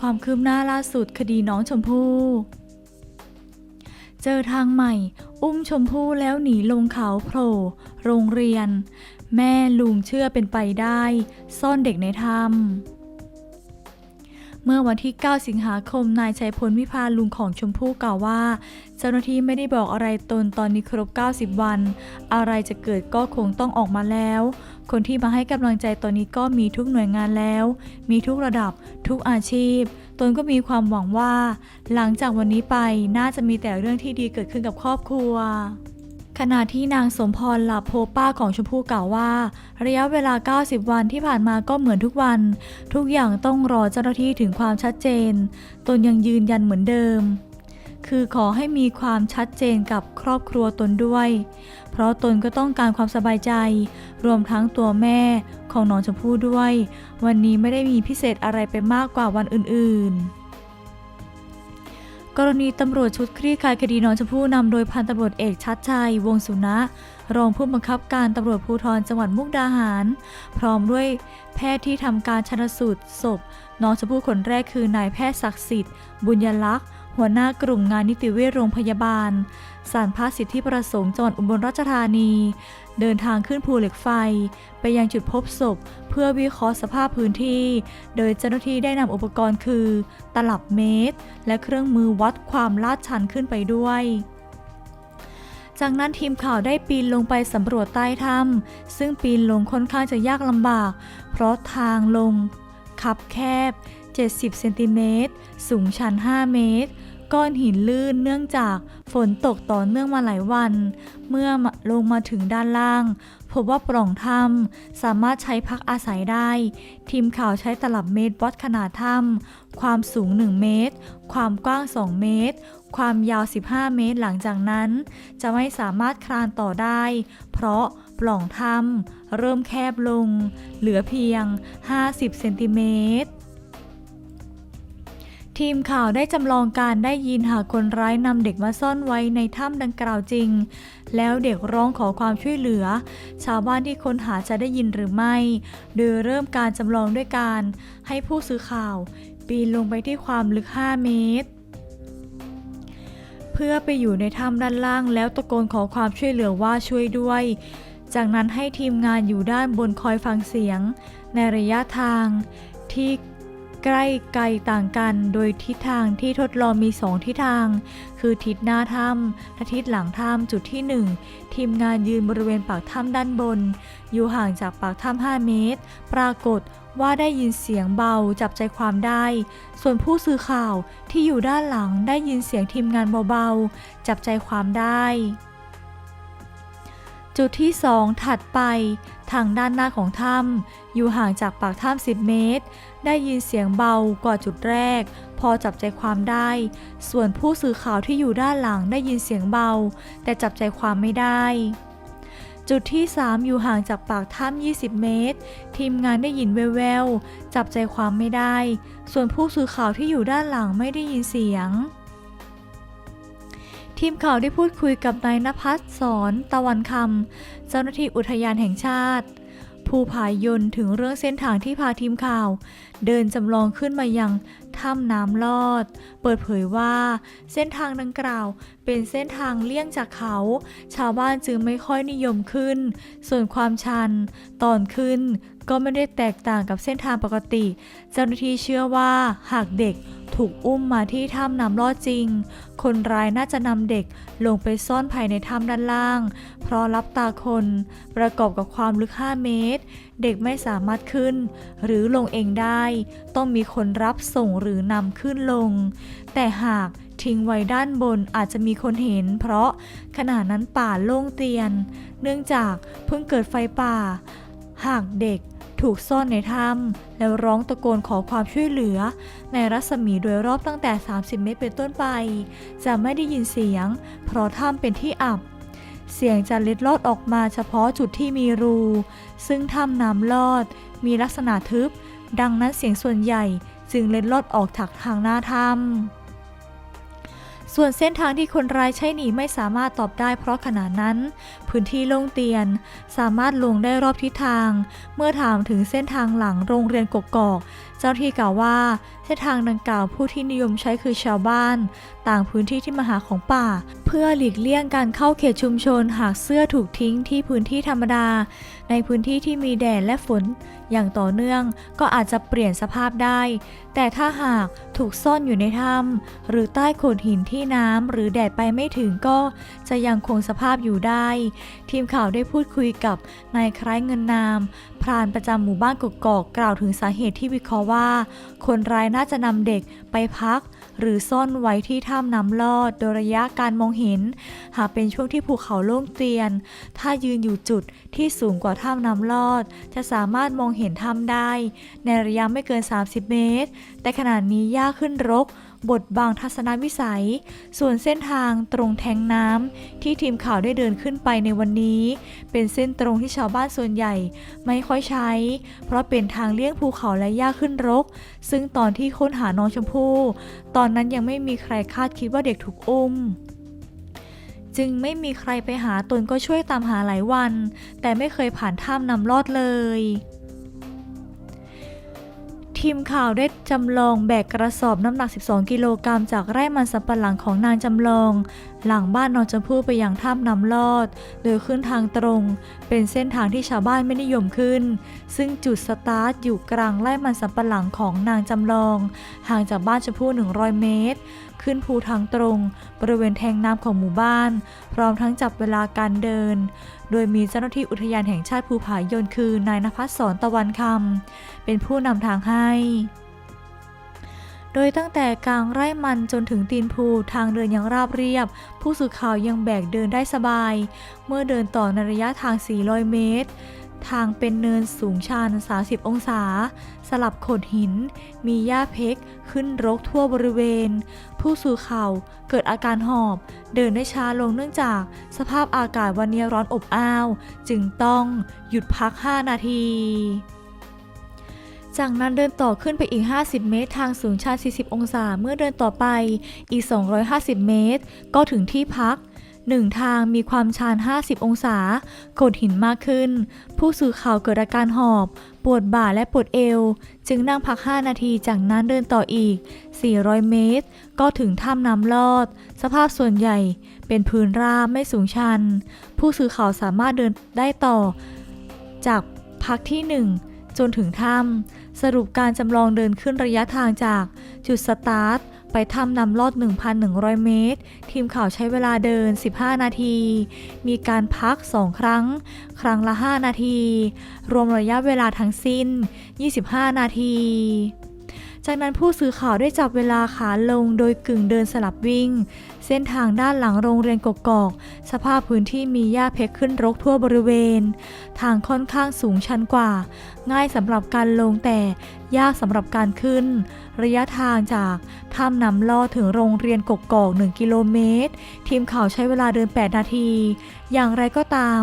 ความคืบหน้าล่าสุดคดีน้องชมพู่ เจอทางใหม่ อุ้มชมพู่แล้วหนีลงเขาโผล่โรงเรียน แม่ลุงเชื่อเป็นไปได้ ซ่อนเด็กในถ้ำเมื่อวันที่ 9 สิงหาคม นายชัยพลวิพาลุงของชมพู่กล่าวว่า เจ้าหน้าที่ไม่ได้บอกอะไรตนตอนนี้ครบ 90 วัน อะไรจะเกิดก็คงต้องออกมาแล้ว คนที่มาให้กำลังใจตอนนี้ก็มีทุกหน่วยงานแล้ว มีทุกระดับ ทุกอาชีพ ตนก็มีความหวังว่า หลังจากวันนี้ไปน่าจะมีแต่เรื่องที่ดีเกิดขึ้นกับครอบครัวขณะที่นางสมพรหลับโพป้าของชมพู่กล่าวว่า ระยะเวลา 90 วันที่ผ่านมาก็เหมือนทุกวัน ทุกอย่างต้องรอเจ้าหน้าที่ถึงความชัดเจน ตนยังยืนยันเหมือนเดิม คือขอให้มีความชัดเจนกับครอบครัวตนด้วย เพราะตนก็ต้องการความสบายใจ รวมทั้งตัวแม่ของน้องชมพู่ด้วย วันนี้ไม่ได้มีพิเศษอะไรไปมากกว่าวันอื่น ๆกรณีตำรวจชุดคลี่คลายคดีน้องชมพู่นำโดยพันตำรวจเอกชัดชัย วงศ์สุนะ รองผู้บังคับการตำรวจภูธรจังหวัดมุกดาหาร พร้อมด้วยแพทย์ที่ทำการชันสูตรศพน้องชมพู่คนแรกคือนายแพทย์ศักดิ์สิทธิ์ บุญยลักษณ์ หัวหน้ากลุ่มงานนิติเวชโรงพยาบาลสารพระสิทธิประสงค์จังหวัดอุบลราชธานี เดินทางขึ้นภูเหล็กไฟ ไปยังจุดพบศพ เพื่อวิเคราะห์สภาพพื้นที่ โดยเจ้าหน้าที่ได้นำอุปกรณ์คือ ตลับเมตร และเครื่องมือวัดความลาดชันขึ้นไปด้วยจากนั้นทีมข่าวได้ปีนลงไปสำรวจใต้ถ้ำซึ่งปีนลงค่อนข้างจะยากลำบาก เพราะทางลง คับแคบ 70 เซนติเมตร สูงชัน 5 เมตร ก้อนหินลื่นเนื่องจากฝนตกต่อเนื่องมาหลายวัน เมื่อลงมาถึงด้านล่าง พบว่าปล่องถ้ำสามารถใช้พักอาศัยได้ ทีมข่าวใช้ตลับเมตรวัดขนาดถ้ำความสูง 1 เมตร ความกว้าง 2 เมตร ความยาว 15 เมตรหลังจากนั้น จะไม่สามารถคลานต่อได้ เพราะปล่องถ้ำเริ่มแคบลง เหลือเพียง 50 เซนติเมตร ทีมข่าวได้จำลองการได้ยินหากคนร้ายนำเด็กมาซ่อนไว้ในถ้ำดังกล่าวจริง แล้วเด็กร้องขอความช่วยเหลือ ชาวบ้านที่ค้นหาจะได้ยินหรือไม่ โดยเริ่มการจำลองด้วยการให้ผู้สื่อข่าว ปีนลงไปที่ความลึก 5 เมตร เพื่อไปอยู่ในถ้ำด้านล่างแล้วตะโกนขอความช่วยเหลือว่าช่วยด้วย จากนั้นให้ทีมงานอยู่ด้านบนคอยฟังเสียง ในระยะทางที่ ใกล้ไกลต่างกัน โดยทิศทางที่ทดลองมี2ทิศทาง คือทิศหน้าถ้ำและทิศหลังถ้ำจุดที่ 1 ทีมงานยืนบริเวณปากถ้ำด้านบน อยู่ห่างจากปากถ้ำ5เมตร ปรากฏว่าได้ยินเสียงเบาจับใจความได้ ส่วนผู้สื่อข่าวที่อยู่ด้านหลังได้ยินเสียงทีมงานเบาๆ จับใจความได้ จุดที่2ถัดไป ทางด้านหน้าของถ้ำอยู่ห่างจากปากถ้ำ10 เมตรได้ยินเสียงเบากว่าจุดแรก พอจับใจความได้ ส่วนผู้สื่อข่าวที่อยู่ด้านหลังได้ยินเสียงเบา แต่จับใจความไม่ได้ จุดที่ 3 อยู่ห่างจากปากถ้ำ20 เมตร ทีมงานได้ยินแววๆจับใจความไม่ได้ ส่วนผู้สื่อข่าวที่อยู่ด้านหลังไม่ได้ยินเสียงทีมข่าวได้พูดคุยกับนายนภัสสอนตะวันคำเจ้าหน้าที่อุทยานแห่งชาติ ผู้พายยนต์ถึงเรื่องเส้นทางที่พาทีมข่าว เดินจำลองขึ้นมายังถ้ำน้ำลอด เปิดเผยว่า เส้นทางดังกล่าว เป็นเส้นทางเลี่ยงจากเขา ชาวบ้านจึงไม่ค่อยนิยมขึ้น ส่วนความชัน ตอนขึ้น ก็ไม่ได้แตกต่างกับเส้นทางปกติ เจ้าหน้าที่เชื่อว่าหากเด็กถูกอุ้มมาที่ถ้ำน้ำลอดจริง คนร้ายน่าจะนำเด็กลงไปซ่อนภายในถ้ำด้านล่าง เพราะรับตาคนประกอบกับความลึก 5 เมตร เด็กไม่สามารถขึ้น หรือลงเองได้ ต้องมีคนรับส่งหรือนำขึ้นลง แต่หากทิ้งไว้ด้านบนอาจจะมีคนเห็น เพราะขณะนั้นป่าโล่งเตียน เนื่องจากเพิ่งเกิดไฟป่า หากเด็ก ถูกซ่อนในถ้ำแล้วร้องตะโกนขอความช่วยเหลือ ในรัศมีโดยรอบตั้งแต่ 30 เมตรเป็นต้นไป จะไม่ได้ยินเสียง เพราะถ้ำเป็นที่อับ เสียงจะเล็ดลอดออกมาเฉพาะจุดที่มีรู ซึ่งถ้ำน้ำลอด มีลักษณะทึบ ดังนั้นเสียงส่วนใหญ่จึงเล็ดลอดออกจากทางหน้าถ้ำส่วนเส้นทางที่คนร้ายใช้หนีไม่สามารถตอบได้เพราะขณะนั้นพื้นที่โล่งเตียน สามารถลงได้รอบทิศทาง เมื่อถามถึงเส้นทางหลังโรงเรียนกกอก เจ้าที่กล่าวว่า เส้นทางดังกล่าวผู้ที่นิยมใช้คือชาวบ้าน ต่างพื้นที่ที่มาหาของป่า เพื่อหลีกเลี่ยงการเข้าเขตชุมชนหากเสื้อถูกทิ้งที่พื้นที่ธรรมดา ในพื้นที่ที่มีแดดและฝน อย่างต่อเนื่องก็อาจจะเปลี่ยนสภาพได้ แต่ถ้าหากถูกซ่อนอยู่ในถ้ำหรือใต้โขดหินที่น้ำหรือแดดไปไม่ถึงก็จะยังคงสภาพอยู่ได้ทีมข่าวได้พูดคุยกับนายคล้ายเงินนาม พรานประจำหมู่บ้านกกอกกล่าวถึงสาเหตุที่วิเคราะห์ว่า คนร้ายน่าจะนำเด็กไปพัก หรือซ่อนไว้ที่ถ้ำน้ำลอดโดยระยะการมองเห็น หากเป็นช่วงที่ภูเขาโล่งเตียน ถ้ายืนอยู่จุดที่สูงกว่าถ้ำน้ำลอด จะสามารถมองเห็นถ้ำได้ ในระยะไม่เกิน 30 เมตร แต่ขณะนี้หญ้าขึ้นรก บดบังทัศนวิสัย ส่วนเส้นทางตรงแทงน้ำที่ทีมข่าวได้เดินขึ้นไปในวันนี้ เป็นเส้นตรงที่ชาวบ้านส่วนใหญ่ ไม่ค่อยใช้ เพราะเป็นทางเลี่ยงภูเขาและหญ้าขึ้นรก ซึ่งตอนที่ค้นหาน้องชมพู่ตอนนั้นยังไม่มีใครคาดคิดว่าเด็กถูกอุ้มจึงไม่มีใครไปหาตนก็ช่วยตามหาหลายวัน แต่ไม่เคยผ่านถ้ำนำลอดเลย ทีมข่าวได้จำลองแบกกระสอบน้ำหนัก 12 กิโลกรัมจากไร่มันสำปะหลังของนางจำลองหลังบ้านนองชมพู่ไปยังถ้ำนำลอด โดยขึ้นทางตรง เป็นเส้นทางที่ชาวบ้านไม่นิยมขึ้น ซึ่งจุดสตาร์ทอยู่กลางไร่มันสำปะหลังของนางจำลอง ห่างจากบ้านชมพู่ 100 เมตร ขึ้นภูทางตรง บริเวณแทงน้ำของหมู่บ้าน พร้อมทั้งจับเวลาการเดิน โดยมีเจ้าหน้าที่อุทยานแห่งชาติภูผายนคือนายนภัสสรตะวันคำเป็นผู้นำทางให้ ดยตั้งแต่กลางไร่มันจนถึงตีนภูทางเดินยังราบเรียบ ผู้สื่อข่าวยังแบกเดินได้สบาย เมื่อเดินต่อในระยะทาง 400 เมตร ทางเป็นเนินสูงชัน 30 องศา สลับโขดหิน มีหญ้าเพกขึ้นรกทั่วบริเวณ ผู้สื่อข่าวเกิดอาการหอบ เดินได้ช้าลงเนื่องจากสภาพอากาศวันนี้ร้อนอบอ้าว จึงต้องหยุดพัก 5 นาที จากนั้นเดินต่อขึ้นไปอีก 50 เมตร ทางสูงชัน 40 องศา เมื่อเดินต่อไปอีก 250 เมตร ก็ถึงที่พักหนึ่งทางมีความชัน 50 องศาโขดหินมากขึ้น ผู้สื่อข่าวเกิดอาการหอบ ปวดบ่าและปวดเอว จึงนั่งพัก 5 นาที จากนั้นเดินต่ออีก 400 เมตร ก็ถึงถ้ำน้ำลอด สภาพส่วนใหญ่เป็นพื้นราบไม่สูงชัน ผู้สื่อข่าวสามารถเดินได้ต่อ จากพักที่ 1 จนถึงถ้ำ สรุปการจำลองเดินขึ้นระยะทางจากจุดสตาร์ทไปถ้ำนำลอด 1,100 เมตร ทีมข่าวใช้เวลาเดิน 15 นาที มีการพัก 2 ครั้ง ครั้งละ 5 นาที รวมระยะเวลาทั้งสิ้น 25 นาที จากนั้นผู้สื่อข่าวได้จับเวลาขาลงโดยกึ่งเดินสลับวิ่ง เส้นทางด้านหลังโรงเรียนกกอก สภาพพื้นที่มีหญ้าเพกขึ้นรกทั่วบริเวณ ทางค่อนข้างสูงชันกว่า ง่ายสำหรับการลงแต่ยากสำหรับการขึ้น ระยะทางจากถ้ำนำลอดถึงโรงเรียนกกอก 1 กิโลเมตร ทีมข่าวใช้เวลาเดิน 8 นาที อย่างไรก็ตาม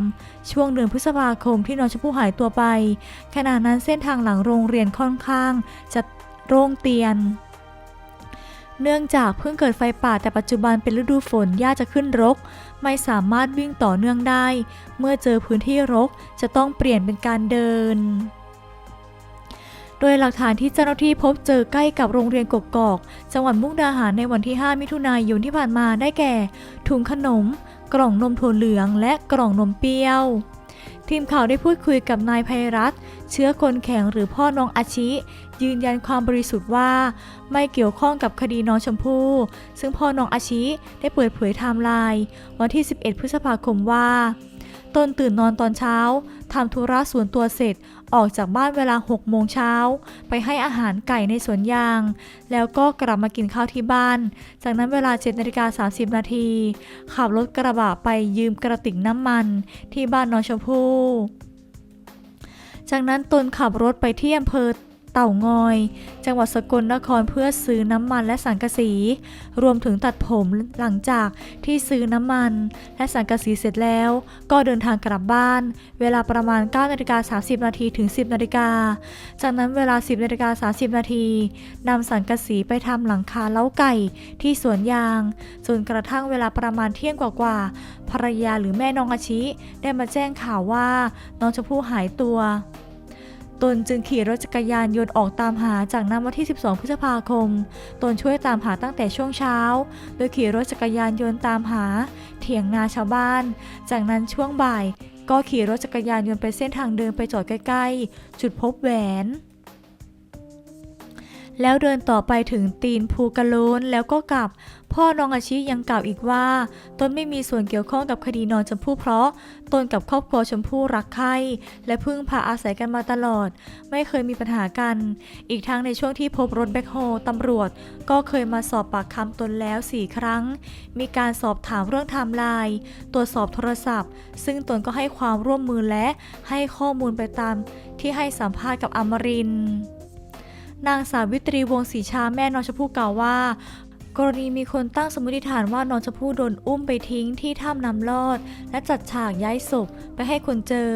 ช่วงเดือนพฤษภาคมที่น้องชมพู่หายตัวไป ขณะนั้นเส้นทางหลังโรงเรียนค่อนข้างจะ โล่งเตียน เนื่องจากเพิ่งเกิดไฟป่าแต่ปัจจุบันเป็นฤดูฝนหญ้าจะขึ้นรก ไม่สามารถวิ่งต่อเนื่องได้ เมื่อเจอพื้นที่รกจะต้องเปลี่ยนเป็นการเดิน โดยหลักฐานที่เจ้าหน้าที่พบเจอใกล้กับโรงเรียนกกอก จังหวัดมุกดาหารในวันที่ 5 มิถุนายนที่ผ่านมาได้แก่ ถุงขนม กล่องนมถั่วเหลือง และกล่องนมเปรี้ยว ทีมข่าวได้พูดคุยกับนายภัยรัตเชื้อคนแข็งหรือพ่อน้องอาชิ ยืนยันความบริสุทธิ์ว่า ไม่เกี่ยวข้องกับคดีน้องชมพู่ซึ่งพ่อน้องอาชิได้เปิดเผยไทม์ไลน์วันที่ 11 พฤษภาคมว่า ตนตื่นนอนตอนเช้า ทำธุระส่วนตัวเสร็จออกจากบ้านเวลา6โมงเช้า ไปให้อาหารไก่ในสวนยาง แล้วก็กลับมากินข้าวที่บ้าน จากนั้นเวลา7นาฬิกา30 นาที ขับรถกระบะไปยืมกระติกน้ำมันที่บ้านน้องชมพู่จากนั้นตนขับรถไปที่อำเภอ เต่างอย จังหวัดสกลนครเพื่อซื้อน้ำมันและสังกะสี รวมถึงตัดผมหลังจากที่ซื้อน้ำมัน และสังกะสีเสร็จแล้ว ก็เดินทางกลับบ้าน เวลาประมาณ9นาฬิกา30นาทีถึง 10นาฬิกาจากนั้นเวลา 10นาฬิกา30นาทีนำสังกะสีไปทำหลังคาเล้าไก่ที่สวนยางจนกระทั่งเวลาประมาณเที่ยงกว่าๆภรรยาหรือแม่น้องอาชิ ได้มาแจ้งข่าวว่าน้องชมพู่หายตัว ตนจึงขี่รถจักรยานยนต์ออกตามหาจากนั้นวันที่ 12 พฤษภาคม ตนช่วยตามหาตั้งแต่ช่วงเช้า โดยขี่รถจักรยานยนต์ตามหา เถียงนาชาวบ้าน จากนั้นช่วงบ่าย ก็ขี่รถจักรยานยนต์ไปเส้นทางเดินไปจอดใกล้ ๆ จุดพบแหวน แล้วเดินต่อไปถึงตีนภูกระโลนแล้วก็กลับ พ่อน้องอาชิยังกล่าวอีกว่า ตนไม่มีส่วนเกี่ยวข้องกับคดีนอนชมพู่เพราะ ตนกับครอบครัวชมพู่รักใคร่และพึ่งพาอาศัยกันมาตลอด ไม่เคยมีปัญหากัน อีกทั้งในช่วงที่พบรถแบ็คโฮตำรวจ ก็เคยมาสอบปากคำตนแล้วสี่ครั้ง มีการสอบถามเรื่องไทม์ไลน์ตรวจสอบโทรศัพท์ ซึ่งตนก็ให้ความร่วมมือและให้ข้อมูลไปตามที่ให้สัมภาษณ์กับอมรินทร์ นางสาวิตรีวงศรีชาแม่น้องชมพู่กล่าวว่า กรณีมีคนตั้งสมมติฐานว่าน้องชมพู่โดนอุ้มไปทิ้งที่ถ้ำน้ำลอด และจัดฉากย้ายศพไปให้คนเจอ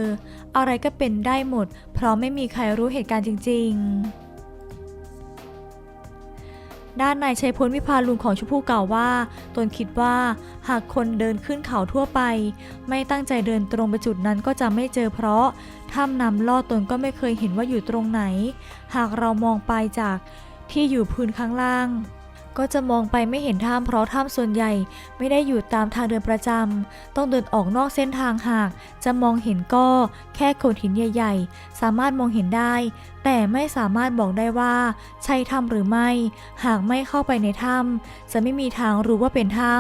อะไรก็เป็นได้หมด เพราะไม่มีใครรู้เหตุการณ์จริง ๆ ด้านนายชัยพลวิพาลุงของชมพู่กล่าวว่า ตนคิดว่า หากคนเดินขึ้นเขาทั่วไป ไม่ตั้งใจเดินตรงไปจุดนั้นก็จะไม่เจอเพราะถ้ำนำลอดตนก็ไม่เคยเห็นว่าอยู่ตรงไหน หากเรามองไปจากที่อยู่พื้นข้างล่าง ก็จะมองไปไม่เห็นถ้ำเพราะถ้ำส่วนใหญ่ ไม่ได้อยู่ตามทางเดินประจำต้องเดินออกนอกเส้นทางหาก จะมองเห็นก็แค่โขดหินใหญ่ ๆ สามารถมองเห็นได้ แต่ไม่สามารถบอกได้ว่า ใช่ถ้ำหรือไม่ หากไม่เข้าไปในถ้ำจะไม่มีทางรู้ว่าเป็นถ้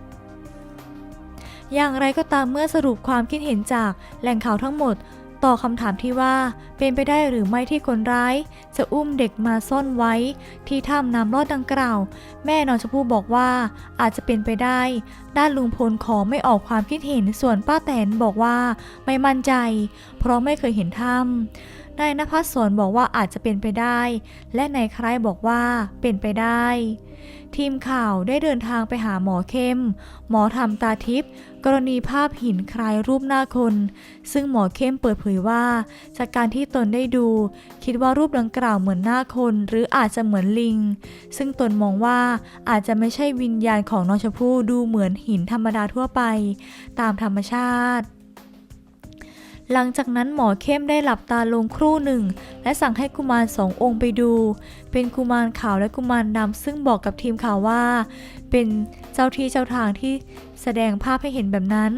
ำอย่างไรก็ตามเมื่อสรุปความคิดเห็นจากแหล่งข่าวทั้งหมด ต่อคำถามที่ว่าเป็นไปได้หรือไม่ที่คนร้าย จะอุ้มเด็กมาซ่อนไว้ ที่ถ้ำน้ำลอดดังกล่าว แม่น้องชมพู่บอกว่าอาจจะเป็นไปได้ ด้านลุงพลขอไม่ออกความคิดเห็นส่วนป้าแตนบอกว่าไม่มั่นใจ เพราะไม่เคยเห็นถ้ำ นายนภัสสรบอกว่าอาจจะเป็นไปได้ และนายใครบอกว่าเป็นไปได้ ทีมข่าวได้เดินทางไปหาหมอเข้ม หมอทำตาทิพย์กรณีภาพหินคล้ายรูปหน้าคน ซึ่งหมอเข้มเปิดเผยว่า จากการที่ตนได้ดู คิดว่ารูปดังกล่าวเหมือนหน้าคน หรืออาจจะเหมือนลิง ซึ่งตนมองว่าอาจจะไม่ใช่วิญญาณของน้องชมพู่ดูเหมือนหินธรรมดาทั่วไป ตามธรรมชาติ หลังจากนั้นหมอเข้มได้หลับตาลงครู่หนึ่ง และสั่งให้กุมารสององค์ไปดู เป็นกุมารขาวและกุมารดำซึ่งบอกกับทีมข่าวว่า เป็นเจ้าที่เจ้าทางที่แสดงภาพให้เห็นแบบนั้น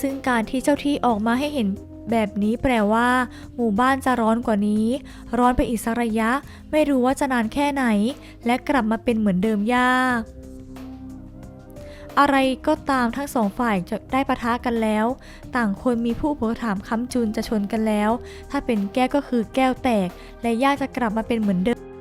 ซึ่งการที่เจ้าที่ออกมาให้เห็นแบบนี้แปลว่า หมู่บ้านจะร้อนกว่านี้ ร้อนไปอีกสักระยะ ไม่รู้ว่าจะนานแค่ไหน และกลับมาเป็นเหมือนเดิมยาก อะไรก็ตามทั้งสองฝ่ายจะได้ปะทะกันแล้ว ต่างคนมีผู้อุปถามค้ำจุนจะชนกันแล้ว ถ้าเป็นแก้วก็คือแก้วแตก และยากจะกลับมาเป็นเหมือนเดิม